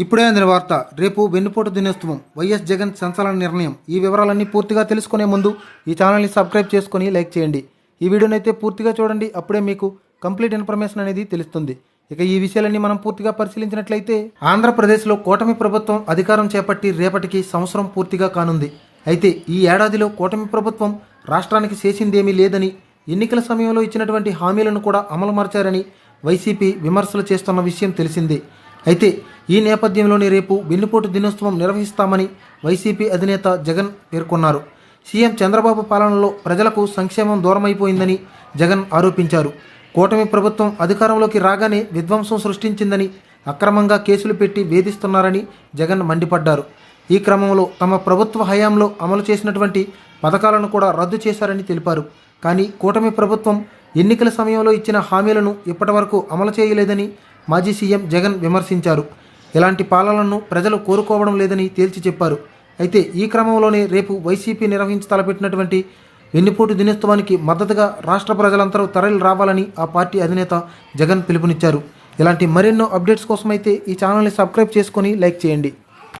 ఇప్పుడే అందిన వార్త. రేపు వెన్నుపోటు దినోత్సవం. వైఎస్ జగన్ సంచలన నిర్ణయం. ఈ వివరాలన్నీ పూర్తిగా తెలుసుకునే ముందు ఈ ఛానల్ని సబ్స్క్రైబ్ చేసుకొని లైక్ చేయండి. ఈ వీడియోని అయితే పూర్తిగా చూడండి. అప్పుడే మీకు కంప్లీట్ ఇన్ఫర్మేషన్ అనేది తెలుస్తుంది. ఇక ఈ విషయాలన్నీ మనం పూర్తిగా పరిశీలించినట్లయితే ఆంధ్రప్రదేశ్లో కూటమి ప్రభుత్వం అధికారం చేపట్టి రేపటికి సంవత్సరం పూర్తిగా కానుంది. అయితే ఈ ఏడాదిలో కూటమి ప్రభుత్వం రాష్ట్రానికి చేసిందేమీ లేదని ఎన్నికల సమయంలో ఇచ్చినటువంటి హామీలను కూడా అమలు మార్చారని వైసీపీ విమర్శలు చేస్తున్న విషయం తెలిసిందే. అయితే ఈ నేపథ్యంలోనే రేపు వెన్నుపోటు దినోత్సవం నిర్వహిస్తామని వైసీపీ అధినేత జగన్ పేర్కొన్నారు. సీఎం చంద్రబాబు పాలనలో ప్రజలకు సంక్షేమం దూరమైపోయిందని జగన్ ఆరోపించారు. కూటమి ప్రభుత్వం అధికారంలోకి రాగానే విధ్వంసం సృష్టించిందని అక్రమంగా కేసులు పెట్టి వేధిస్తున్నారని జగన్ మండిపడ్డారు. ఈ క్రమంలో తమ ప్రభుత్వ హయాంలో అమలు చేసినటువంటి పథకాలను కూడా రద్దు చేశారని తెలిపారు. కానీ కూటమి ప్రభుత్వం ఎన్నికల సమయంలో ఇచ్చిన హామీలను ఇప్పటివరకు అమలు చేయలేదని మాజీ సీఎం జగన్ విమర్శించారు. ఇలాంటి పాలనను ప్రజలు కోరుకోవడం లేదని తేల్చి చెప్పారు. అయితే ఈ క్రమంలోనే రేపు వైసీపీ నిర్వహించి తలపెట్టినటువంటి వెన్నుపోటు దినోత్సవానికి మద్దతుగా రాష్ట్ర ప్రజలందరూ తరలి రావాలని ఆ పార్టీ అధినేత జగన్ పిలుపునిచ్చారు. ఇలాంటి మరెన్నో అప్డేట్స్ కోసమైతే ఈ ఛానల్ని సబ్స్క్రైబ్ చేసుకొని లైక్ చేయండి.